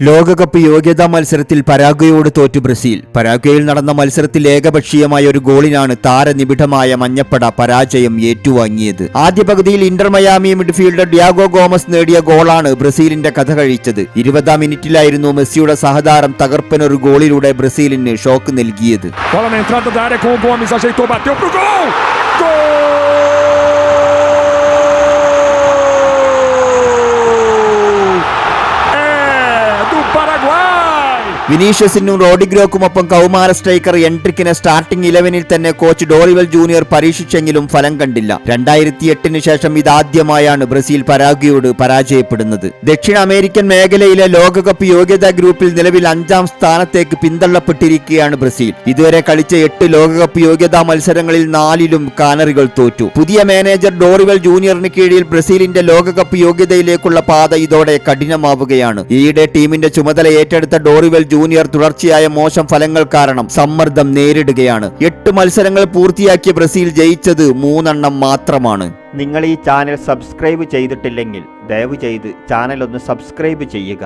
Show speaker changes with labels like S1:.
S1: ലോകകപ്പ് യോഗ്യതാ മത്സരത്തിൽ പരാഗ്വയോട് തോറ്റു ബ്രസീൽ. പരാഗ്വയിൽ നടന്ന മത്സരത്തിൽ ഏകപക്ഷീയമായ ഒരു ഗോളിനാണ് താരനിബിഡമായ മഞ്ഞപ്പട പരാജയം ഏറ്റുവാങ്ങിയത്. ആദ്യ പകുതിയിൽ Inter Miami midfielder Diego Gomez നേടിയ ഗോളാണ് ബ്രസീലിന്റെ കഥ കഴിച്ചത്. ഇരുപതാം മിനിറ്റിലായിരുന്നു മെസ്സിയുടെ സഹതാരം തകർപ്പനൊരു ഗോളിലൂടെ ബ്രസീലിന് ഷോക്ക് നൽകിയത്.
S2: Bola
S1: വിനീഷ്യസിനും റോഡിഗ്രോക്കുമൊപ്പം കൗമാര സ്ട്രൈക്കർ എൻട്രിക്കിനെ സ്റ്റാർട്ടിംഗ് ഇലവനിൽ തന്നെ കോച്ച് ഡോറിവൽ ജൂനിയർ പരീക്ഷിച്ചെങ്കിലും ഫലം കണ്ടില്ല. രണ്ടായിരത്തി എട്ടിന് ശേഷം ഇതാദ്യമായാണ് ബ്രസീൽ പരാഗ്വയോട് പരാജയപ്പെടുന്നത്. ദക്ഷിണ അമേരിക്കൻ മേഖലയിലെ ലോകകപ്പ് യോഗ്യതാ ഗ്രൂപ്പിൽ നിലവിൽ അഞ്ചാം സ്ഥാനത്തേക്ക് പിന്തള്ളപ്പെട്ടിരിക്കുകയാണ് ബ്രസീൽ. ഇതുവരെ കളിച്ച എട്ട് ലോകകപ്പ് യോഗ്യതാ മത്സരങ്ങളിൽ നാലിലും കാനറികൾ തോറ്റു. പുതിയ മാനേജർ ഡോറിവൽ ജൂനിയറിന് കീഴിൽ ബ്രസീലിന്റെ ലോകകപ്പ് യോഗ്യതയിലേക്കുള്ള പാത ഇതോടെ കഠിനമാവുകയാണ്. ഈയിടെ ടീമിന്റെ ചുമതല ഏറ്റെടുത്ത ഡോറിവൽ ജൂനിയർ തുടർച്ചയായ മോശം ഫലങ്ങൾ കാരണം സമ്മർദ്ദം നേരിടുകയാണ്. എട്ട് മത്സരങ്ങൾ പൂർത്തിയാക്കിയ ബ്രസീൽ ജയിച്ചത് മൂന്നെണ്ണം മാത്രമാണ്. നിങ്ങൾ ഈ ചാനൽ സബ്സ്ക്രൈബ് ചെയ്തിട്ടില്ലെങ്കിൽ ദയവ് ചെയ്ത് ചാനൽ ഒന്ന് സബ്സ്ക്രൈബ് ചെയ്യുക.